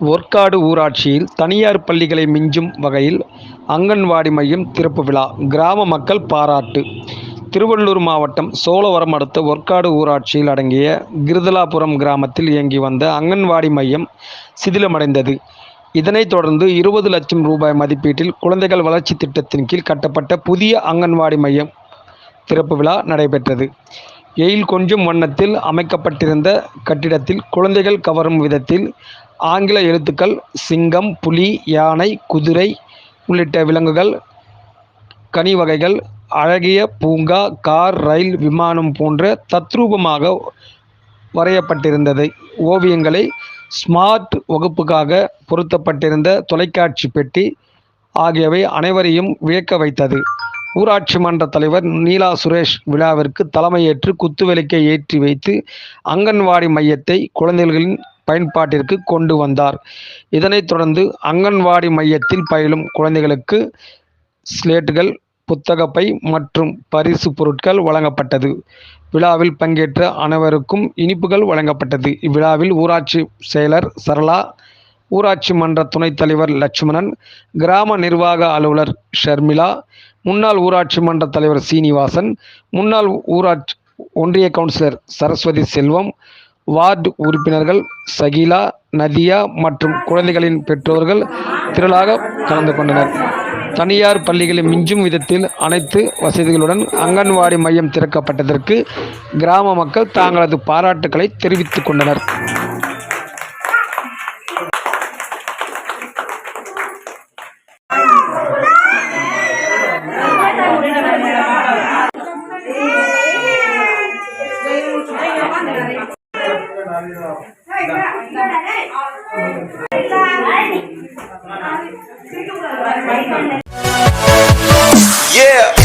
ஒர்க்காடு ஊராட்சியில் தனியார் பள்ளிகளை மிஞ்சும் வகையில் அங்கன்வாடி மையம் திறப்பு விழா கிராம மக்கள் பாராட்டு. திருவள்ளூர் மாவட்டம் சோழவரம் அடுத்த ஒர்க்காடு ஊராட்சியில் அடங்கிய கிருதலாபுரம் கிராமத்தில் இயங்கி வந்த அங்கன்வாடி மையம் சிதிலமடைந்தது. இதனைத் தொடர்ந்து இருபது லட்சம் ரூபாய் மதிப்பீட்டில் குழந்தைகள் வளர்ச்சி திட்டத்தின் கீழ் கட்டப்பட்ட புதிய அங்கன்வாடி மையம் திறப்பு விழா நடைபெற்றது. எயில் கொஞ்சம் வண்ணத்தில் அமைக்கப்பட்டிருந்த கட்டிடத்தில் குழந்தைகள் கவரும் விதத்தில் ஆங்கில எழுத்துக்கள் சிங்கம் புலி யானை குதிரை உள்ளிட்ட விலங்குகள் கனி வகைகள் அழகிய பூங்கா கார் ரயில் விமானம் போன்ற தத்ரூபமாக வரையப்பட்டிருந்தது. ஓவியங்களை ஸ்மார்ட் வகுப்புக்காக பொருத்தப்பட்டிருந்த தொலைக்காட்சி பெட்டி ஆகியவை அனைவரையும் வியக்க வைத்தது. ஊராட்சி மன்ற தலைவர் நீலா சுரேஷ் விழாவிற்கு தலைமையேற்று குத்துவிளக்கை ஏற்றி வைத்து அங்கன்வாடி மையத்தை குழந்தைகளின் பயன்பாட்டிற்கு கொண்டு வந்தார். இதனைத் தொடர்ந்து அங்கன்வாடி மையத்தில் பயிலும் குழந்தைகளுக்கு ஸ்லேட்டுகள் புத்தகப்பை மற்றும் பரிசு பொருட்கள் வழங்கப்பட்டது. விழாவில் பங்கேற்ற அனைவருக்கும் இனிப்புகள் வழங்கப்பட்டது. இவ்விழாவில் ஊராட்சி செயலர் சரளா ஊராட்சி மன்ற துணைத் தலைவர் லட்சுமணன் கிராம நிர்வாக அலுவலர் ஷர்மிளா முன்னாள் ஊராட்சி மன்ற தலைவர் சீனிவாசன் முன்னாள் ஊராட்சி ஒன்றிய கவுன்சிலர் சரஸ்வதி செல்வம் வார்டு உறுப்பினர்கள் சகிலா நதியா மற்றும் குழந்தைகளின் பெற்றோர்கள் திரளாக கலந்து கொண்டனர். தனியார் பள்ளிகளை மிஞ்சும் விதத்தில் அனைத்து வசதிகளுடன் அங்கன்வாடி மையம் திறக்கப்பட்டதற்கு கிராம மக்கள் தங்களது பாராட்டுக்களை தெரிவித்துக் கொண்டனர். Yeah.